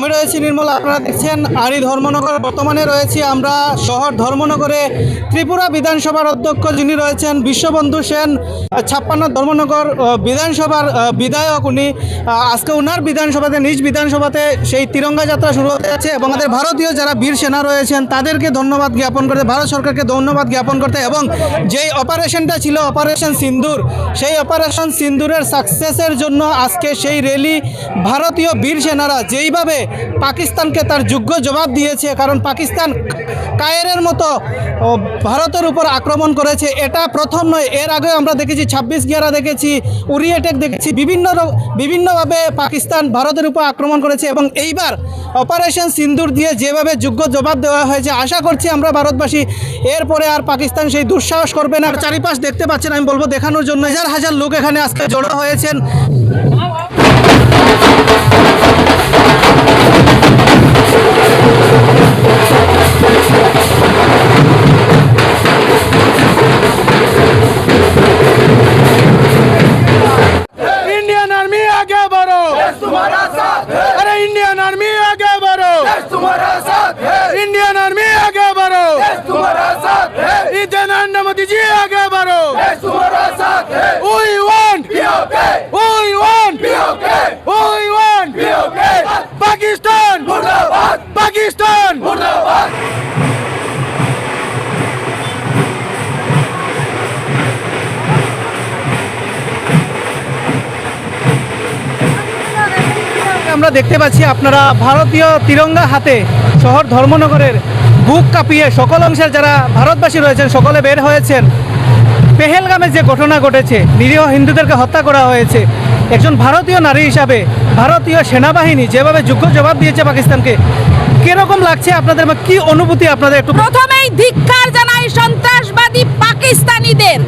আমি রয়েছি নির্মল, আপনারা দেখছেন আরি ধর্মনগর। বর্তমানে রয়েছি আমরা শহর ধর্মনগরে। ত্রিপুরা বিধানসভার অধ্যক্ষ যিনি রয়েছেন বিশ্ববন্ধু সেন, ছাপ্পান্ন ধর্মনগর বিধানসভার বিধায়ক উনি। আজকে উনার বিধানসভাতে, নিজ বিধানসভাতে সেই তিরঙ্গা যাত্রা শুরু হতে যাচ্ছে এবং আমাদের ভারতীয় যারা বীর সেনা রয়েছেন, তাদেরকে ধন্যবাদ জ্ঞাপন করতে, ভারত সরকারকে ধন্যবাদ জ্ঞাপন করতে এবং যেই অপারেশনটা ছিল, অপারেশন সিন্দুর, সেই অপারেশন সিন্দুরের সাকসেসের জন্য আজকে সেই র্যালি ভারতীয় বীর সেনারা যেইভাবে পাকিস্তানকে তার যোগ্য জবাব দিয়েছে, কারণ পাকিস্তান কায়েরের মতো ভারতের উপর আক্রমণ করেছে। এটা প্রথম নয়, এর আগে আমরা দেখেছি, ছাব্বিশ গিয়ারা দেখেছি, উরি অ্যাটেক দেখেছি, বিভিন্ন বিভিন্নভাবে পাকিস্তান ভারতের উপর আক্রমণ করেছে এবং এইবার অপারেশন সিন্দুর দিয়ে যেভাবে যোগ্য জবাব দেওয়া হয়েছে, আশা করছি আমরা ভারতবাসী এরপরে আর পাকিস্তান সেই দুঃসাহস করবে না। চারিপাশ দেখতে পাচ্ছেন, আমি বলব দেখানোর জন্য। হাজার হাজার লোক এখানে আজকে জড়ো হয়েছেন। मोदी जी आगे बढ़ो तुम्हारा साथ है We want, পাকিস্তান আমরা দেখতে পাচ্ছি আপনারা ভারতীয় তিরঙ্গা হাতে শহর ধর্মনগরের বুক কাঁপিয়ে সকল অংশের যারা ভারতবাসী রয়েছেন সকলে বের হয়েছেন। পেহেলগামে যে ঘটনা ঘটেছে নিরীহ হিন্দুদেরকে হত্যা করা হয়েছে। একজন ভারতীয় নারী হিসাবে ভারতীয় সেনাবাহিনী যেভাবে যোগ্য জবাব দিয়েছে পাকিস্তানকে কীরকম লাগছে আপনাদের বা কি অনুভূতি আপনাদের একটু প্রথমেই ধিক্কার জানাই সন্ত্রাসবাদী পাকিস্তানিদের।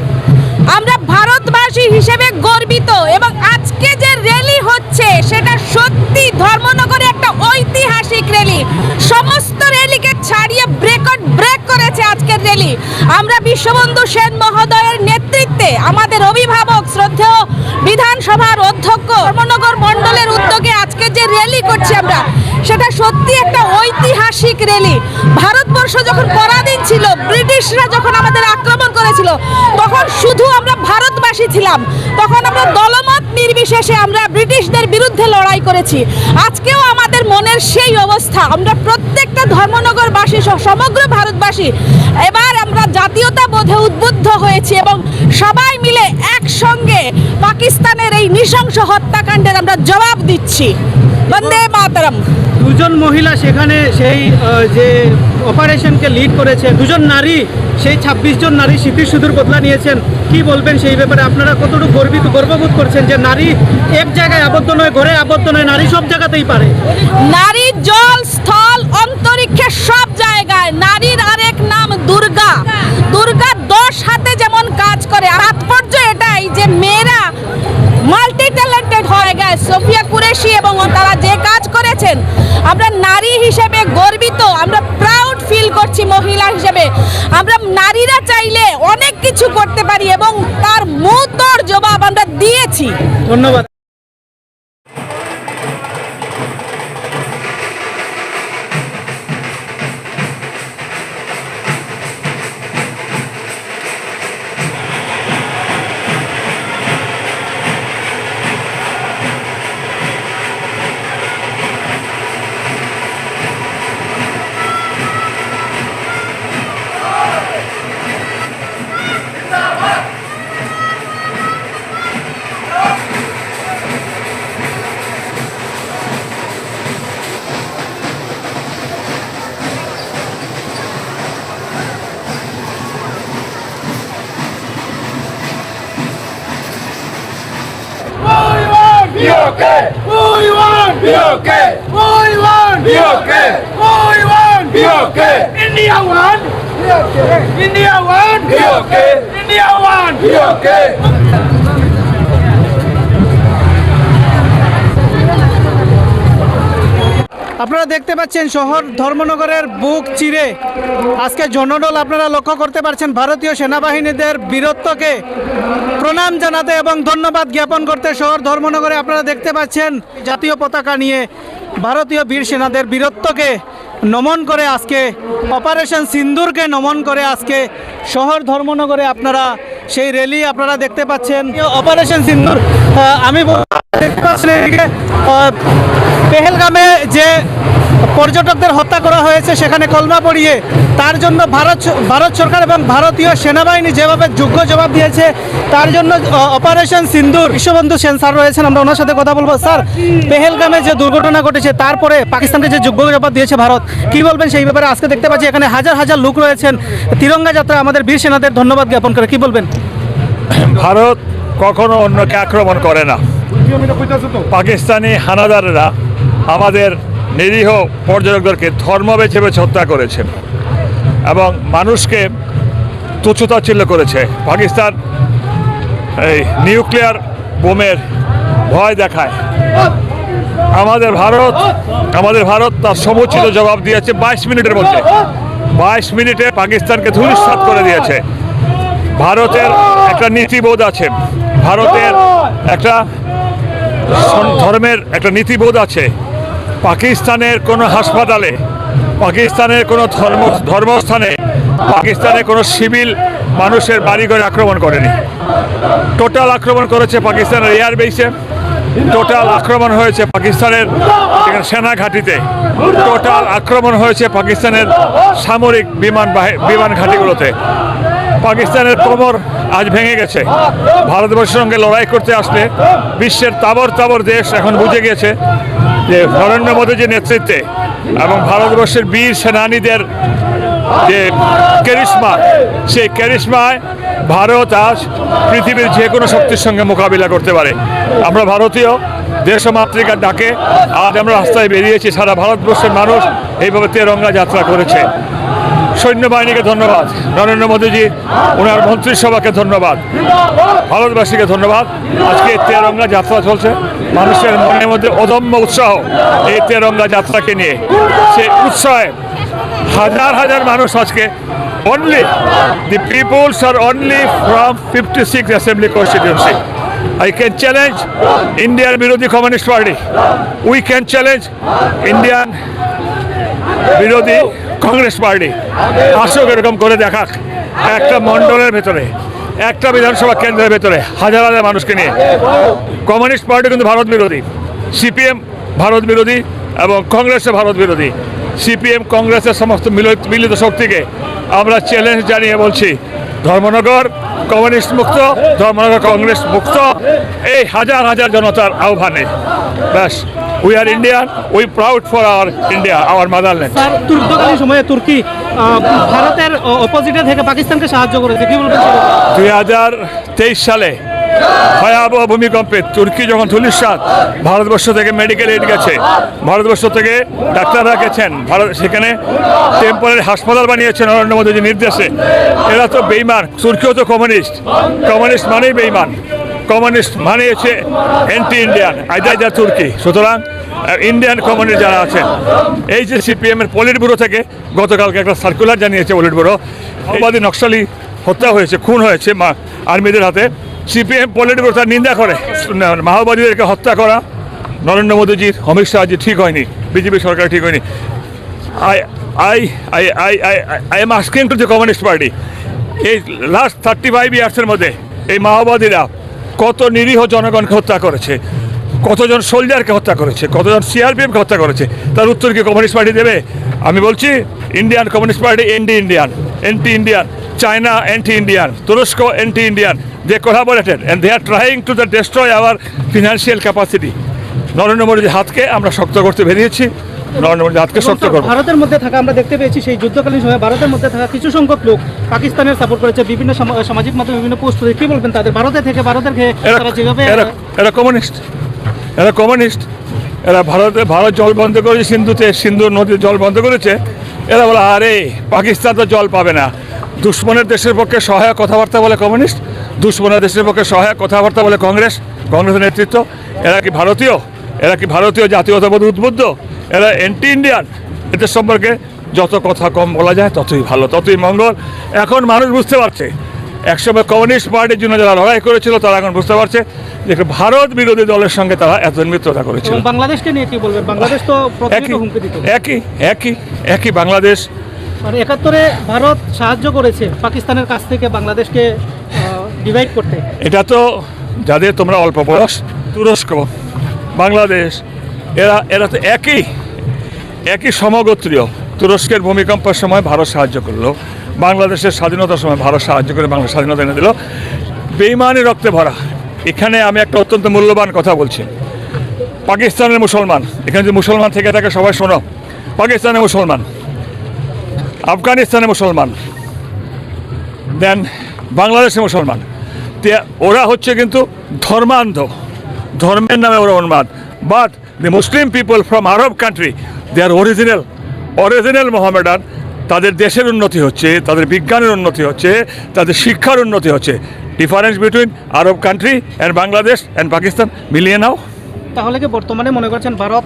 আমরা ভারতবাসী হিসেবে গর্বিত এবং আজকে যে র্যালি হচ্ছে, সেটা সত্যি ধর্মনগরে একটা ঐতিহাসিক র্যালি সমস্ত র্যালিকে ছাড়িয়ে ব্রেকট ব্রেক করেছে আজকের র্যালি আমরা বিশ্ববন্ধু সেন মহোদয়ের নেতৃত্বে আমাদের অভিভাবক শ্রদ্ধেয় বিধানসভার অধ্যক্ষ ধর্মনগর মণ্ডলের উদ্যোগে আজকে যে র্যালি করছি আমরা সেটা সত্যি একটা ঐতিহাসিক র্যালি ভারতবর্ষ যখন পরাধীন ছিল, ব্রিটিশরা যখন আমাদের আক্রমণ করেছিল, তখন শুধু আমরা ভারতবাসী ছিলাম। তখন আমরা দলমত নির্বিশেষে আমরা ব্রিটিশদের বিরুদ্ধে লড়াই করেছি। আজকেও আমাদের মনের সেই অবস্থা। আমরা প্রত্যেকটা ধর্মনগরবাসী সমগ্র ভারতবাসী, এবার আমরা জাতীয়তা বোধে উদ্বুদ্ধ হয়েছি এবং সবাই মিলে একসঙ্গে পাকিস্তানের এই নৃশংস হত্যাকাণ্ডের আমরা জবাব দিচ্ছি। বন্দে মাতরম। দুজন মহিলা সেখানে সেই যে অপারেশনকে লিড করেছে দুজন নারী সেই ছাব্বিশ জন নারী স্মৃতির সুদূর বদলা নিয়েছেন। কি বলবেন সেই ব্যাপারে? আপনারা কতটুকু গর্বিত গর্ববোধ করছেন যে নারী এক জায়গায় আবদ্ধ নয় ঘরে আবদ্ধ নয় নারী সব জায়গাতেই পারে। নারী জল স্থল অন্তরিক্ষে সব জায়গায়। নারীর আরেক নাম দুর্গা। দুর্গা দশ হাতে যেমন কাজ করে আর তাৎপর্য আমরা নারী হিসেবে গর্বিত, আমরা প্রাউড ফিল করছি মহিলা হিসেবে। আমরা নারীরা চাইলে অনেক কিছু করতে পারি এবং তার মুহূর্তর জবাব আমরা দিয়েছি। ধন্যবাদ। BOK. We want BOK. We want BOK. We want BOK. India one. BOK. India one. BOK. India won. one. BOK. আপনারা দেখতে পাচ্ছেন শহর ধর্মনগরের বুক চিরে। আজকে জনডল আপনারা লক্ষ্য করতে পারছেন, ভারতীয় সেনাবাহিনীদের বীরত্বকে প্রণাম জানাতে এবং ধন্যবাদ জ্ঞাপন করতে শহর ধর্মনগরে আপনারা দেখতে পাচ্ছেন জাতীয় পতাকা নিয়ে ভারতীয় বীর সেনাদের বীরত্বকে নমন করে আজকে অপারেশন সিন্দুরকে নমন করে আজকে শহর ধর্মনগরে আপনারা সেই র্যালি আপনারা দেখতে পাচ্ছেন। অপারেশন সিন্দুর আমি দেখতে পাচ্ছি পেহেলগামে যে পর্যটকদের হত্যা করা হয়েছে সেখানে কলমা পড়িয়ে। তার জন্য ভারত ভারত সরকার এবং ভারতীয় সেনাবাহিনী যেভাবে যোগ্য জবাব দিয়েছে তার জন্য অপারেশন সিন্দুর বিশ্ববন্ধু সেন স্যার রয়েছেন আমরা ওনার সাথে কথা বলব। স্যার পেহেলগামে যে দুর্ঘটনা ঘটেছে তারপরে পাকিস্তানকে যে যোগ্য জবাব দিয়েছে ভারত কি বলবেন সেই ব্যাপারে? আজকে দেখতে পাচ্ছি এখানে হাজার হাজার লোক রয়েছেন। তিরঙ্গা যাত্রা আমাদের বীর সেনাদের ধন্যবাদ জ্ঞাপন করে কি বলবেন? ভারত কখনো অন্যকে আক্রমণ করে না। পাকিস্তানি হানাদাররা আমাদের নিরীহ পর্যটকদেরকে ধর্ম বেছে বেছে হত্যা করেছে এবং মানুষকে তুচ্ছতাচ্ছিল্য করেছে। পাকিস্তান এই নিউক্লিয়ার বোমের ভয় দেখায়। আমাদের ভারত আমাদের ভারত তার সমুচিত জবাব দিয়েছে বাইশ মিনিটের মধ্যে। বাইশ মিনিটে পাকিস্তানকে ধূলিসাৎ করে দিয়েছে। ভারতের একটা নীতিবোধ আছে। ভারতের একটা ধর্মের একটা নীতিবোধ আছে। পাকিস্তানের কোনো হাসপাতালে, পাকিস্তানের কোনো ধর্ম, ধর্মস্থানে পাকিস্তানের কোনো সিভিল মানুষের বাড়িঘরে আক্রমণ করেনি। টোটাল আক্রমণ করেছে পাকিস্তানের এয়ার বেসে টোটাল আক্রমণ হয়েছে পাকিস্তানের সেনা ঘাঁটিতে, টোটাল আক্রমণ হয়েছে পাকিস্তানের সামরিক বিমান বিমান ঘাঁটিগুলোতে। পাকিস্তানের কোমর আজ ভেঙে গেছে। ভারতবর্ষের সঙ্গে লড়াই করতে আসলে বিশ্বের তাবর তাবর দেশ এখন বুঝে গেছে যে নরেন্দ্র মোদীজির নেতৃত্বে এবং ভারতবর্ষের বীর সেনানীদের যে ক্যারিশমা সেই ক্যারিশমায় ভারত আজ পৃথিবীর যে কোনো শক্তির সঙ্গে মোকাবিলা করতে পারে। আমরা ভারতীয় দেশমাতৃকার ডাকে আজ আমরা রাস্তায় বেরিয়েছি, সারা ভারতবর্ষের মানুষ এইভাবে তেরঙ্গা যাত্রা করেছে। সৈন্যবাহিনীকে ধন্যবাদ। নরেন্দ্র মোদীজি, ওনার মন্ত্রিসভাকে ধন্যবাদ। ভারতবাসীকে ধন্যবাদ। আজকে তেরঙ্গা যাত্রা চলছে। মানুষের মনের মধ্যে অদম্য উৎসাহ এই তেরঙ্গা যাত্রাকে নিয়ে। সেই উৎসাহে হাজার হাজার মানুষ আজকে only the peoples R only from fifty six assembly constituency I can challenge Indian বিরোধী communist party we can challenge Indian বিরোধী কংগ্রেস পার্টি আসুক, এরকম করে দেখাক, একটা মণ্ডলের ভেতরে। একটা বিধানসভা কেন্দ্রের ভেতরে হাজার হাজার মানুষকে নিয়ে। কমিউনিস্ট পার্টি কিন্তু ভারত বিরোধী, সিপিএম ভারত বিরোধী এবং কংগ্রেসে ভারত বিরোধী। সিপিএম, কংগ্রেসের সমস্ত মিলিত শক্তিকে আমরা চ্যালেঞ্জ জানিয়ে বলছি, ধর্মনগর কমিউনিস্ট মুক্ত, ধর্মনগর কংগ্রেস মুক্ত, এই হাজার হাজার জনতার আহ্বানে। ব্যাস। We are Indian we proud for our India our motherland sir যুদ্ধকালীন সময়ে তুর্কি ভারতের অপোজিটে থেকে পাকিস্তানকে সাহায্য করেছে। কি বলবেন দুই হাজার তেইশ সালে ভয়াবহ ভূমিকম্পে তুর্কি যখন ধুলিসাত ভারতবর্ষ থেকে মেডিকেল এইড গেছে। ভারতবর্ষ থেকে ডাক্তাররা গেছেন। ভারত সেখানে টেম্পোরারি হাসপাতাল বানিয়েছেন নরেন্দ্র মোদীজির নির্দেশে। এরা তো বেইমান তুর্কিও তো কমিউনিস্ট কমিউনিস্ট মানেই বেইমান। কমিউনিস্ট মানে হচ্ছে অ্যান্টি ইন্ডিয়ান আইদাইদা তুর্কি। সুতরাং ইন্ডিয়ান কমিউনিস্ট যারা আছেন, এই যে সিপিএম এর পলিট ব্যুরো থেকে গতকালকে একটা সার্কুলার জানিয়েছে পলিট ব্যুরো মাওবাদী নকশালি হত্যা হয়েছে, খুন হয়েছে আর্মিদের হাতে। সিপিএম পলিট ব্যুরো তার নিন্দা করে, মাওবাদীদেরকে হত্যা করা। নরেন্দ্র মোদীজির, অমিত শাহজি ঠিক হয়নি, বিজেপি সরকার ঠিক হয়নি। I I I I I I am asking to the communist party. এই লাস্ট থার্টি ফাইভ ইয়ার্সের মধ্যে এই মাওবাদীরা কত নিরীহ জনগণকে হত্যা করেছে, কতজন সোলজারকে হত্যা করেছে, কতজন সিআরপিএফকে হত্যা করেছে, তার উত্তর কি কমিউনিস্ট পার্টি দেবে? আমি বলছি, Indian communist party anti Indian anti Indian, China anti Indian, তুরস্ক anti Indian they collaborated and they are trying to the destroy our financial capacity Narendra মোদীর হাতকে আমরা শক্ত করতে বেরিয়েছি। হাতকে শক্ত করব। ভারতের মধ্যে থাকা আমরা দেখতে পেয়েছি সেই যুদ্ধকালীন সময়ে ভারতের মধ্যে থাকা কিছু সংখ্যক লোক পাকিস্তানের সাপোর্ট করেছে বিভিন্ন সামা- সামাজিক মাধ্যমে বিভিন্ন পোস্ট করে কি বলবেন তাদের? ভারতে থেকে ভারতের তারা যেভাবে এরা কমিউনিস্ট এরা কমিউনিস্ট এরা ভারতে ভারত জল বন্ধ করেছে সিন্ধুতে সিন্ধু নদীর জল বন্ধ করেছে। এরা বলে আরে পাকিস্তান তো জল পাবে না। দুশ্মনের দেশের পক্ষে সহায়ক কথাবার্তা বলে কমিউনিস্ট দুশ্মনের দেশের পক্ষে সহায়ক কথাবার্তা বলে কংগ্রেস কংগ্রেসের নেতৃত্ব। এরা কি ভারতীয়? এরা কি ভারতীয় জাতীয়তাবাদ উদ্বুদ্ধ? এরা এন্টি ইন্ডিয়ান এদের সম্পর্কে যত কথা কম বলা যায় ততই ভালো ততই মঙ্গল। এখন মানুষ বুঝতে পারছে। একসময় কমিউনিস্ট পার্টির জন্য যারা লড়াই করেছিল তারা এখন বুঝতে পারছে যে ভারত বিরোধী দলের সঙ্গে তারা এত মিত্রতা করেছিল। বাংলাদেশকে নিয়ে কি বলবেন? বাংলাদেশ তো একই হুমকি একই একই একই বাংলাদেশ। মানে একাত্তরে ভারত সাহায্য করেছে পাকিস্তানের কাছ থেকে বাংলাদেশকে ডিভাইড করতে। এটা তো যাদের তোমরা অল্প বয়স তুরস্ক। বাংলাদেশ, এরা এরা তো একই একই সমগোত্রীয়। তুরস্কের ভূমিকম্পের সময় ভারত সাহায্য করল, বাংলাদেশের স্বাধীনতার সময় ভারত সাহায্য করে বাংলা স্বাধীনতা এনে দিল। বেইমানি রক্তে ভরা। এখানে আমি একটা অত্যন্ত মূল্যবান কথা বলছি। পাকিস্তানের মুসলমান, এখানে যে মুসলমান থেকে থাকে সবাই শোনো। পাকিস্তানের মুসলমান, আফগানিস্তানের মুসলমান, দেন বাংলাদেশের মুসলমান। ওরা হচ্ছে কিন্তু ধর্মান্ধ। ধর্মের নামে ওরা উন্মাদ but the Muslim people from Arab country they are original original Mohammedan তাদের দেশের উন্নতি হচ্ছে, তাদের বিজ্ঞানের উন্নতি হচ্ছে, তাদের শিক্ষার উন্নতি হচ্ছে। Difference between Arab country and Bangladesh and Pakistan মিলিয়ে নাও। তাহলে কি বর্তমানে মনে করছেন ভারত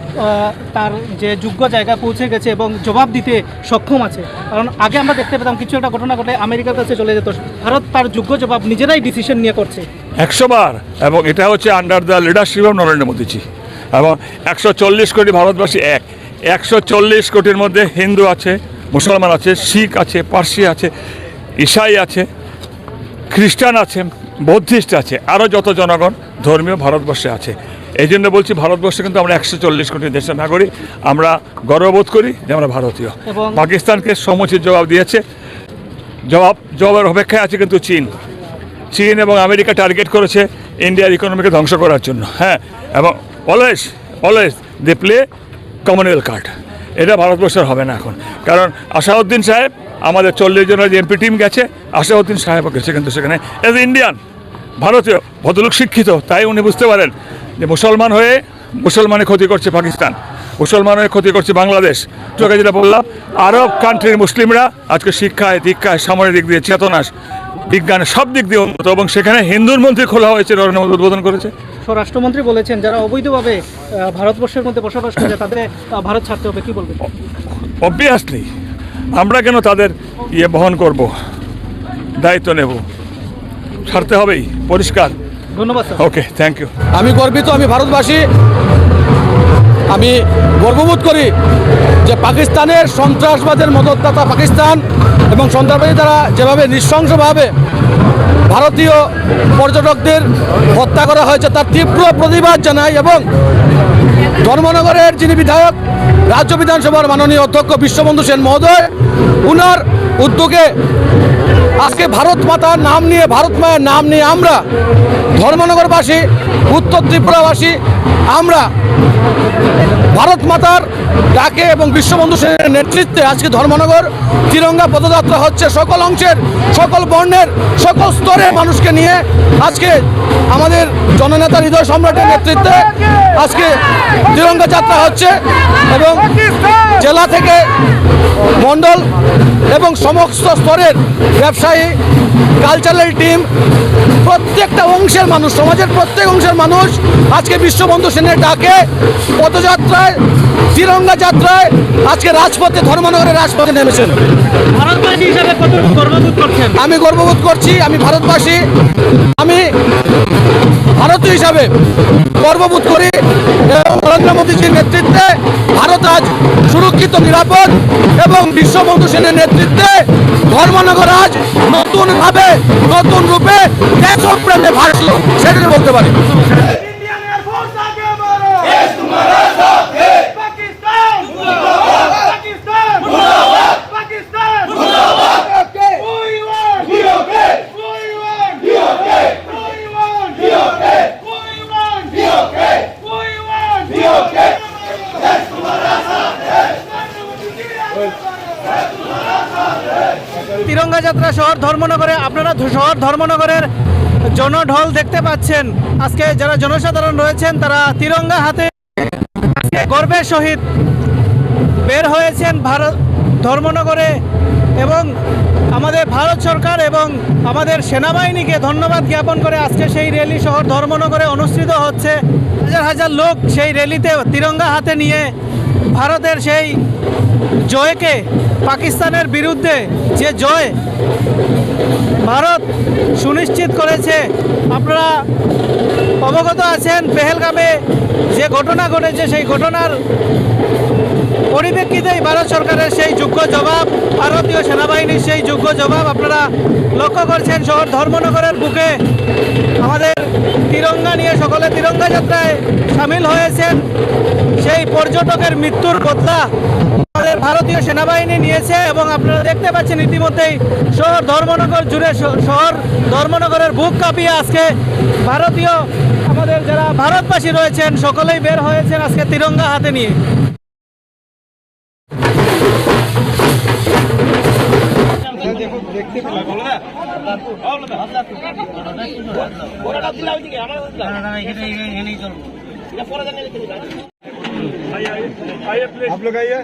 তার যে যোগ্য জায়গা পৌঁছে গেছে এবং জবাব দিতে সক্ষম আছে? কারণ আগে আমরা দেখতে পেতাম কিছু একটা ঘটনা ঘটে আমেরিকার কাছে চলে যেত। ভারত তার যোগ্য জবাব নিজেরাই ডিসিশন নিয়ে করছে। একশো বার এবং এটা হচ্ছে under the leadership of Narendra Modiji. এবং একশো চল্লিশ কোটি ভারতবাসী এক। একশো চল্লিশ কোটির মধ্যে হিন্দু আছে, মুসলমান আছে, শিখ আছে, পার্সি আছে ঈসাই আছে। খ্রিস্টান আছে বৌদ্ধিস্ট আছে আরও যত জনগণ ধর্মীয় ভারতবর্ষে আছে। এই জন্য বলছি ভারতবর্ষে কিন্তু আমরা একশো চল্লিশ কোটি দেশের নাগরিক। আমরা গর্ববোধ করি যে আমরা ভারতীয়। পাকিস্তানকে সমুচিত জবাব দিয়েছে। জবাব জবাবের অপেক্ষায় আছে কিন্তু চীন। চীন এবং আমেরিকা টার্গেট করেছে ইন্ডিয়ার ইকোনমিকে ধ্বংস করার জন্য। হ্যাঁ এবং always always they play Commonwealth card এটা ভারতবর্ষের হবে না এখন। কারণ আসাউদ্দিন সাহেব আমাদের চল্লিশ জনের যে এমপি টিম গেছে আশাউদ্দিন সাহেবও গেছে কিন্তু সেখানে এজ ইন্ডিয়ান ভারতীয় ভদ্রলোক শিক্ষিত তাই উনি বুঝতে পারেন যে মুসলমান হয়ে মুসলমানের ক্ষতি করছে পাকিস্তান মুসলমান হয়ে ক্ষতি করছে বাংলাদেশ। চোখে যেটা বললাম আরব কান্ট্রির মুসলিমরা আজকে শিক্ষায় দীক্ষায় সামরিক দিক দিয়ে চেতনাস বিজ্ঞানের সব দিক দিয়ে উন্নত এবং সেখানে হিন্দুর মন্ত্রী খোলা হয়েছে নরেন্দ্র মোদী উদ্বোধন করেছে। স্বরাষ্ট্রমন্ত্রী বলেছেন যারা অবৈধভাবে ভারতবর্ষের মধ্যে বসবাস করে তাদের ভারত ছাড়তে হবে কি বলবেন? অবভিয়াসলি আমরা কেন তাদের ইয়ে বহন করব? দায়িত্ব নেব। ছাড়তে হবেই পরিষ্কার। ধন্যবাদ ওকে থ্যাংক ইউ আমি গর্বিত আমি ভারতবাসী। আমি গর্ববোধ করি যে পাকিস্তানের সন্ত্রাসবাদের মদতদাতা পাকিস্তান এবং সন্ত্রাসবাদী তারা যেভাবে নৃশংসভাবে ভারতীয় পর্যটকদের হত্যা করা হয়েছে, তার তীব্র প্রতিবাদ জানাই এবং ধর্মনগরের যিনি বিধায়ক, রাজ্য বিধানসভার মাননীয় অধ্যক্ষ বিশ্ববন্ধু সেন মহোদয়, উনার উদ্যোগে আজকে ভারত মাতার নাম নিয়ে, ভারত মায়ের নাম নিয়ে আমরা, ধর্মনগরবাসী, উত্তর ত্রিপুরাবাসী, আমরা ভারত মাতার ডাকে এবং বিশ্ববন্ধু সেনের নেতৃত্বে আজকে ধর্মনগর, তিরঙ্গা পদযাত্রা হচ্ছে সকল অংশের, সকল বর্ণের, সকল স্তরের মানুষকে নিয়ে আজকে আমাদের জননেতা হৃদয় সম্রাটের নেতৃত্বে আজকে তিরঙ্গা যাত্রা হচ্ছে এবং জেলা থেকে মণ্ডল এবং সমস্ত স্তরের ব্যবসায়ী কালচারাল টিম প্রত্যেকটা অংশের মানুষ সমাজের প্রত্যেক অংশের মানুষ আজকে বিশ্ববন্ধু সেনের ডাকে পদযাত্রায় তিরঙ্গা যাত্রায় আজকে রাজপথে ধর্মনগরের রাজপথে নেমেছেন। আমি গর্ববোধ করছি আমি ভারতবাসী। আমি ভারতীয় হিসাবে গর্ববোধ করি নরেন্দ্র মোদীজির নেতৃত্বে ভারত আজ সুরক্ষিত, নিরাপদ এবং বিশ্ববন্ধু সেনের নেতৃত্বে ধর্মনগর আজ নতুনভাবে, নতুন রূপে দেশপ্রেমে ভাসল সেটা বলতে পারি। তিরঙ্গা যাত্রা শহর ধর্মনগরে, আপনারা শহর ধর্মনগরের জনঢল দেখতে পাচ্ছেন। আজকে যারা জনসাধারণ রয়েছেন, তারা তিরঙ্গা হাতে গর্বের সহিত বের হয়েছেন ভারত ধর্মনগরে এবং আমাদের ভারত সরকার এবং আমাদের সেনাবাহিনীকে ধন্যবাদ জ্ঞাপন করে আজকে সেই র্যালি শহর ধর্মনগরে অনুষ্ঠিত হচ্ছে। হাজার হাজার লোক সেই র্যালিতে তিরঙ্গা হাতে নিয়ে ভারতের সেই জয়কে পাকিস্তানের বিরুদ্ধে যে জয় ভারত সুনিশ্চিত করেছে, আপনারা অবগত আছেন, পেহেলগামে যে ঘটনা ঘটেছে, সেই ঘটনার পরিপ্রেক্ষিতেই ভারত সরকারের সেই যোগ্য জবাব, ভারতীয় সেনাবাহিনীর সেই যোগ্য জবাব আপনারা লক্ষ্য করছেন শহর ধর্মনগরের বুকে। আমাদের তিরঙ্গা নিয়ে সকলে তিরঙ্গা যাত্রায় সামিল হয়েছেন। সেই পর্যটকের মৃত্যুর বদলা ভারতীয় সেনাবাহিনী নিয়েছে এবং আপনারা দেখতে পাচ্ছেন ইতিমধ্যেই শহর ধর্মনগর জুড়ে শহর ধর্মনগরের বুক কাঁপিয়ে আজকে ভারতীয় আমাদের যারা ভারতবাসী রয়েছেন, সকলেই বের হয়েছেন আজকে তিরঙ্গা হাতে নিয়ে। आप लोग आइए